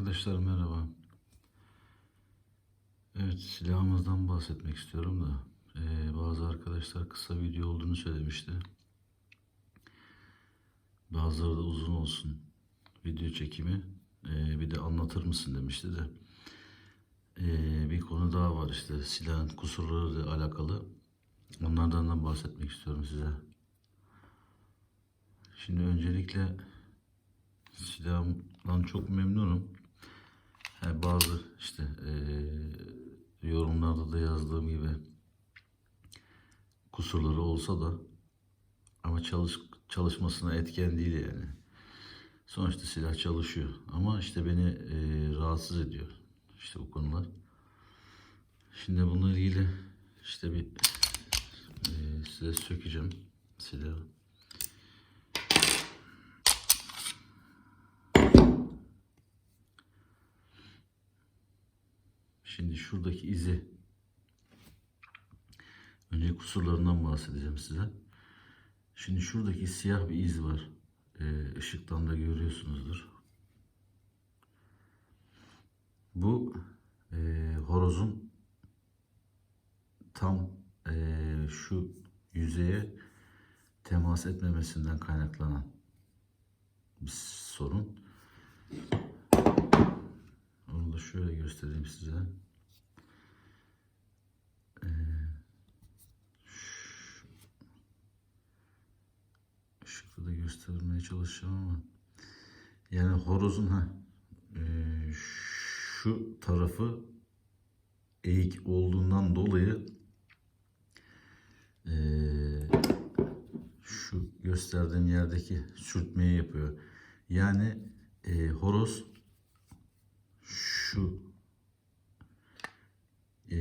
Arkadaşlar merhaba. Evet silahımızdan bahsetmek istiyorum da eee, bazı arkadaşlar kısa video olduğunu söylemişti. Bazıları da uzun olsun video çekimi. Eee, bir de anlatır mısın demişti de. Eee, bir konu daha var işte silahın kusurları ile alakalı. Onlardan da bahsetmek istiyorum size. Şimdi öncelikle silahımdan çok memnunum. Yani bazı işte eee, yorumlarda da yazdığım gibi kusurları olsa da ama çalış çalışmasına etken değil yani. Sonuçta silah çalışıyor ama işte beni eee, rahatsız ediyor işte bu konular. Şimdi bununla ilgili işte bir eee, size sökeceğim silahı. Şimdi şuradaki izi önce kusurlarından bahsedeceğim size. Şimdi şuradaki siyah bir iz var. Ee, ışıktan da görüyorsunuzdur. Bu e, horozun tam e, şu yüzeye temas etmemesinden kaynaklanan bir sorun. Şöyle göstereyim size. Ee, da göstermeye çalışacağım ama yani horozun ha e, şu tarafı eğik olduğundan dolayı e, şu gösterdiğim yerdeki sürtmeyi yapıyor. Yani e, horoz şu e,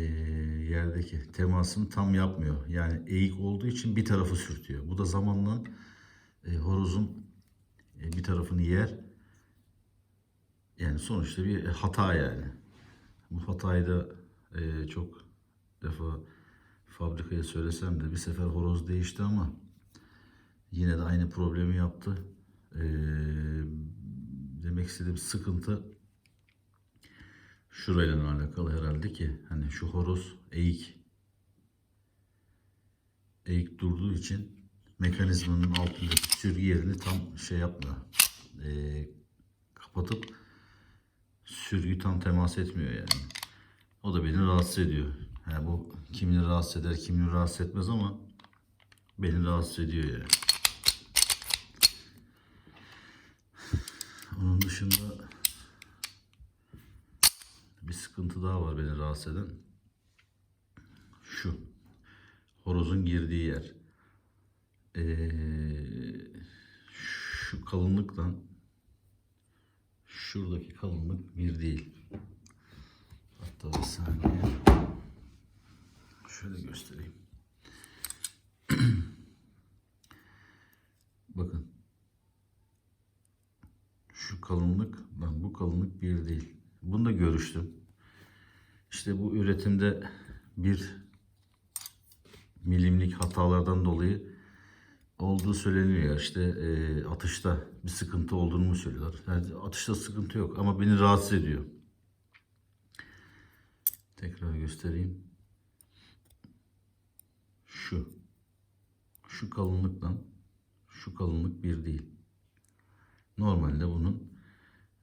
yerdeki temasını tam yapmıyor. Yani eğik olduğu için bir tarafı sürtüyor. Bu da zamanla e, horozun e, bir tarafını yer. Yani sonuçta bir hata yani. Bu hatayı da e, çok defa fabrikaya söylesem de bir sefer horoz değişti ama yine de aynı problemi yaptı. E, demek istediğim sıkıntı şurayla alakalı herhalde ki hani şu horoz eğik eğik durduğu için mekanizmanın altındaki sürgü yerini tam şey yapmıyor. Ee, kapatıp sürgü tam temas etmiyor yani. O da beni rahatsız ediyor. Yani bu kimini rahatsız eder, kimini rahatsız etmez ama beni rahatsız ediyor yani. Onun dışında sıkıntı daha var beni rahatsız eden. Şu. Horozun girdiği yer. Ee, şu kalınlıktan şuradaki kalınlık bir değil. Hatta bir saniye. Şöyle göstereyim. Bakın. Şu kalınlık, ben bu kalınlık bir değil. Bunu da görüştüm. İşte bu üretimde bir milimlik hatalardan dolayı olduğu söyleniyor. İşte e, atışta bir sıkıntı olduğunu söylüyorlar. Yani atışta sıkıntı yok ama beni rahatsız ediyor. Tekrar göstereyim. Şu. Şu kalınlıkla şu kalınlık bir değil. Normalde bunun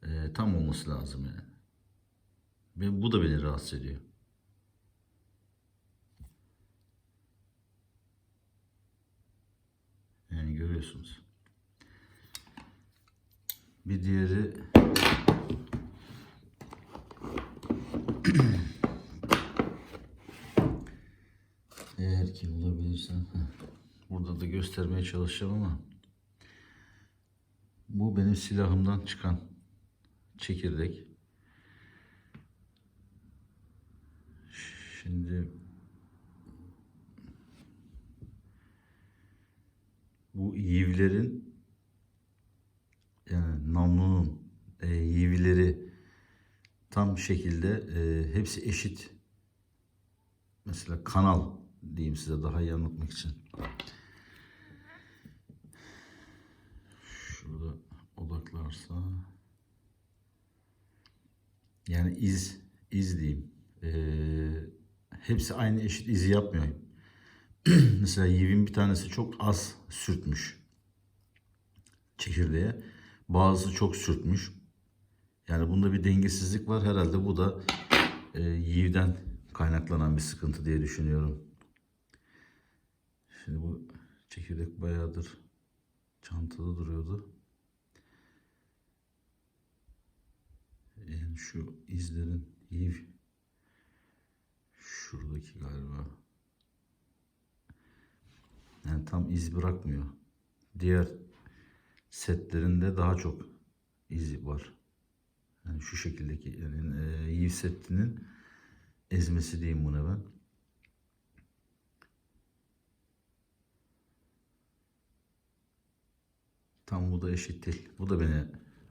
e, tam olması lazım yani. Ve bu da beni rahatsız ediyor. Yani görüyorsunuz. Bir diğeri eğer ki bulabilirsen heh, burada da göstermeye çalışacağım ama bu benim silahımdan çıkan çekirdek. Şimdi bu yivlerin yani namlunun e, yivleri tam şekilde e, hepsi eşit. Mesela kanal diyeyim size daha iyi anlatmak için. Şurada odaklarsa Yani iz, iz diyeyim. Hepsi aynı eşit izi yapmıyor. Mesela yivin bir tanesi çok az sürtmüş çekirdeğe. Bazısı çok sürtmüş. Yani bunda bir dengesizlik var. Herhalde bu da e, yivden kaynaklanan bir sıkıntı diye düşünüyorum. Şimdi bu çekirdek bayağıdır çantada duruyordu. Yani şu izlerin yiv şuradaki galiba. Yani tam iz bırakmıyor. Diğer setlerinde daha çok izi var. Yani şu şekildeki yani e, yiv setinin ezmesi diyeyim buna ben. Tam bu da eşit değil. Bu da beni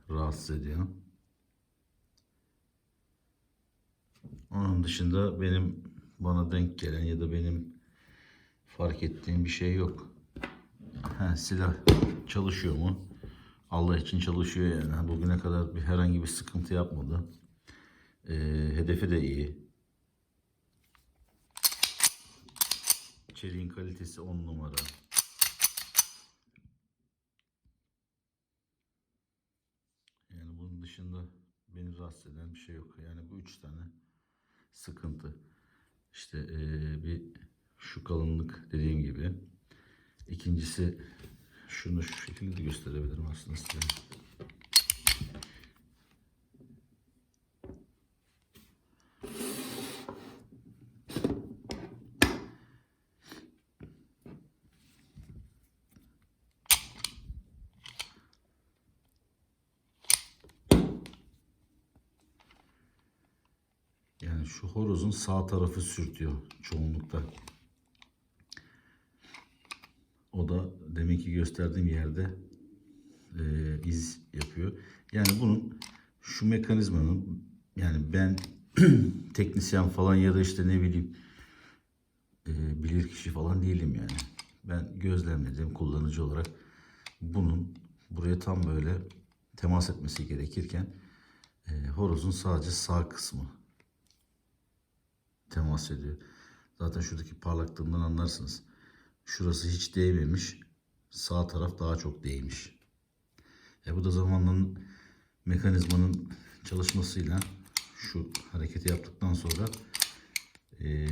rahatsız ediyor. Onun dışında benim bana denk gelen ya da benim fark ettiğim bir şey yok. Ha, silah çalışıyor mu? Allah için çalışıyor yani. Bugüne kadar bir herhangi bir sıkıntı yapmadı. Ee, hedefi de iyi. Çeliğin kalitesi 10 numara. Yani bunun dışında beni rahatsız eden bir şey yok. Yani bu üç tane sıkıntı. İşte eee, bir şu kalınlık dediğim gibi. İkincisi şunu şu şekilde de gösterebilirim aslında size. Yani şu horozun sağ tarafı sürtüyor çoğunlukta. O da deminki gösterdiğim yerde e, iz yapıyor. Yani bunun şu mekanizmanın yani ben teknisyen falan ya da işte ne bileyim e, bilir kişi falan değilim yani. Ben gözlemlediğim kullanıcı olarak bunun buraya tam böyle temas etmesi gerekirken e, horozun sadece sağ kısmı temas ediyor. Zaten şuradaki parlaklığından anlarsınız. Şurası hiç değmemiş. Sağ taraf daha çok değmiş. E bu da zamanla mekanizmanın çalışmasıyla şu hareketi yaptıktan sonra e,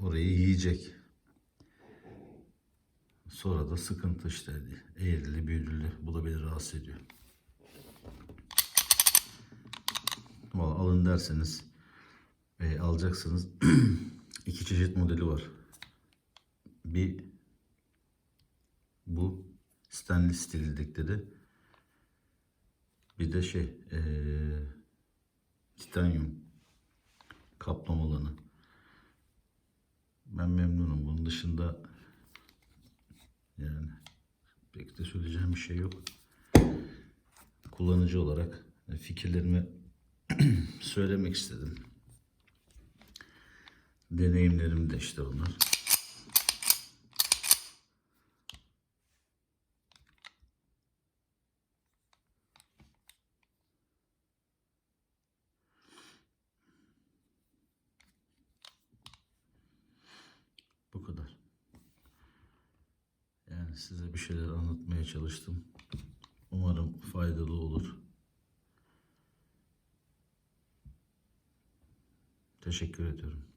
orayı yiyecek. Sonra da sıkıntı işte eğrili büyürlü bu da beni rahatsız ediyor. Alın derseniz e, alacaksınız. iki çeşit modeli var. Bir bu stainless stil dedikleri. Bir de şey e, titanyum kaplamalarını. Ben memnunum. Bunun dışında yani pek de söyleyeceğim bir şey yok. Kullanıcı olarak fikirlerimi söylemek istedim. Deneyimlerim de işte onlar. Bu kadar. Yani size bir şeyler anlatmaya çalıştım. Umarım faydalı olur. Teşekkür ediyorum.